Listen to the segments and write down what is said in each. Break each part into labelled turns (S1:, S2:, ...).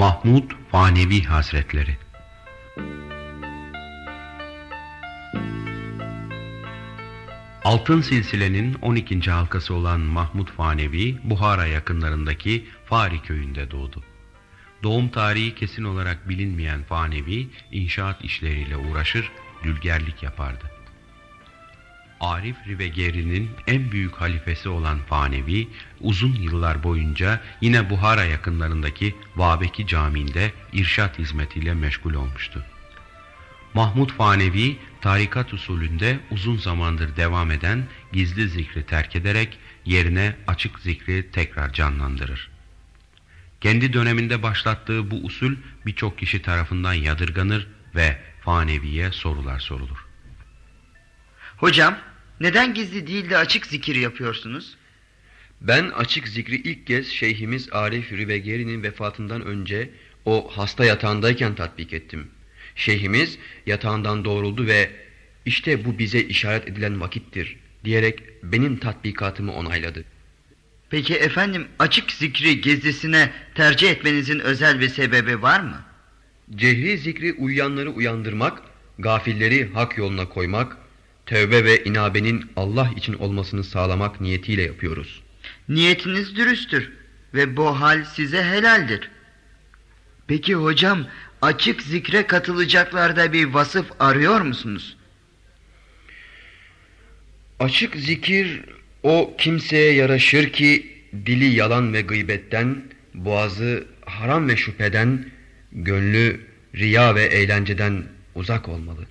S1: Mahmud Fanevi Hazretleri Altın Silsile'nin 12. halkası olan Mahmud Fanevi, Buhara yakınlarındaki Fari köyünde doğdu. Doğum tarihi kesin olarak bilinmeyen Fanevi, inşaat işleriyle uğraşır, dülgerlik yapardı. Arif Rivegeri'nin en büyük halifesi olan Fanevi, uzun yıllar boyunca yine Buhara yakınlarındaki Vabeki Camii'nde irşat hizmetiyle meşgul olmuştu. Mahmud Fanevi, tarikat usulünde uzun zamandır devam eden gizli zikri terk ederek yerine açık zikri tekrar canlandırır. Kendi döneminde başlattığı bu usul birçok kişi tarafından yadırganır ve Fanevi'ye sorular sorulur.
S2: Hocam, neden gizli değil de açık zikir yapıyorsunuz?
S3: Ben açık zikri ilk kez Şeyhimiz Arif Rivegeri'nin vefatından önce o hasta yatağındayken tatbik ettim. Şeyhimiz yatağından doğruldu ve işte bu bize işaret edilen vakittir diyerek benim tatbikatımı onayladı.
S2: Peki efendim açık zikri gizlisine tercih etmenizin özel bir sebebi var mı?
S3: Cehri zikri uyuyanları uyandırmak, gafilleri hak yoluna koymak, tövbe ve inabenin Allah için olmasını sağlamak niyetiyle yapıyoruz.
S2: Niyetiniz dürüsttür ve bu hal size helaldir. Peki hocam açık zikre katılacaklarda bir vasıf arıyor musunuz?
S3: Açık zikir o kimseye yaraşır ki dili yalan ve gıybetten, boğazı haram ve şüpheden, gönlü riya ve eğlenceden uzak olmalı.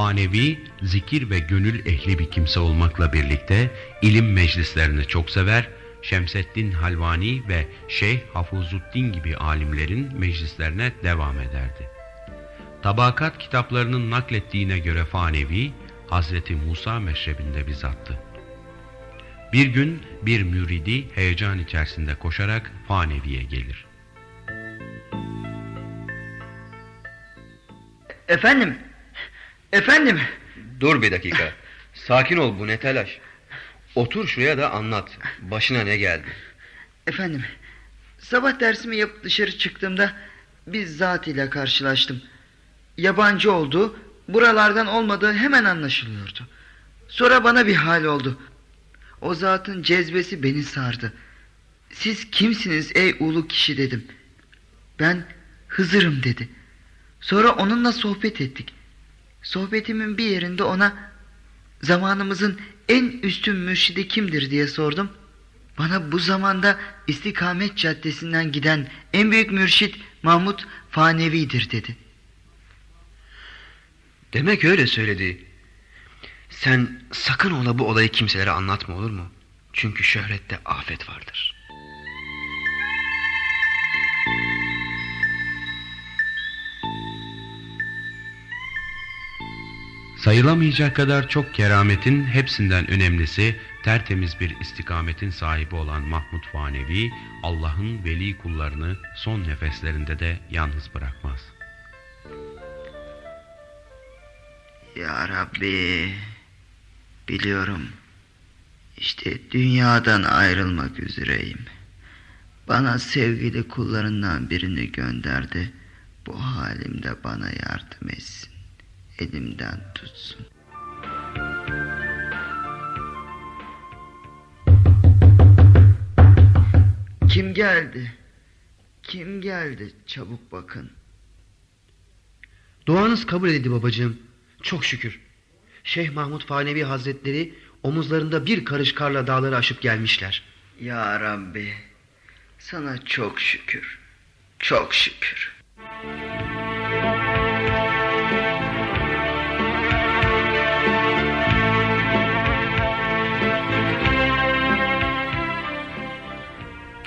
S1: Fanevi, zikir ve gönül ehli bir kimse olmakla birlikte ilim meclislerini çok sever, Şemseddin Halvani ve Şeyh Hafuzuddin gibi alimlerin meclislerine devam ederdi. Tabakat kitaplarının naklettiğine göre Fanevi, Hazreti Musa meşrebinde bizattı. Bir gün bir müridi heyecan içerisinde koşarak Fanevi'ye gelir.
S2: Efendim, efendim.
S3: Dur bir dakika. Sakin ol bu ne telaş. Otur şuraya da anlat. Başına ne geldi?
S2: Efendim, sabah dersimi yapıp dışarı çıktığımda bir zat ile karşılaştım. Yabancı olduğu, buralardan olmadığı hemen anlaşılıyordu. Sonra bana bir hal oldu. O zatın cezbesi beni sardı. Siz kimsiniz ey ulu kişi dedim. Ben Hızır'ım dedi. Sonra onunla sohbet ettik. Sohbetimin bir yerinde ona zamanımızın en üstün mürşidi kimdir diye sordum. Bana bu zamanda istikamet caddesinden giden en büyük mürşit Mahmut Fanevi'dir dedi.
S3: Demek öyle söyledi. Sen sakın ola bu olayı kimselere anlatma olur mu? Çünkü şöhrette afet vardır.
S1: Sayılamayacak kadar çok kerametin hepsinden önemlisi tertemiz bir istikametin sahibi olan Mahmud Fanevi Allah'ın veli kullarını son nefeslerinde de yalnız bırakmaz.
S2: Ya Rabbi biliyorum işte dünyadan ayrılmak üzereyim. Bana sevgili kullarından birini gönderdi. Bu halimde bana yardım etsin elimden tutsun. Kim geldi? Kim geldi? Çabuk bakın.
S4: Duanız kabul edildi babacığım. Çok şükür. Şeyh Mahmud Fanevi Hazretleri omuzlarında bir karış karla dağları aşıp gelmişler.
S2: Ya Rabbi sana çok şükür. Çok şükür.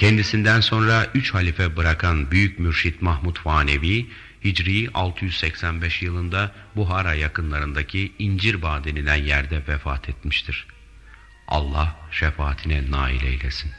S1: Kendisinden sonra üç halife bırakan Büyük Mürşit Mahmud Fanevi, Hicri 685 yılında Buhara yakınlarındaki İncirbağ denilen yerde vefat etmiştir. Allah şefaatine nail eylesin.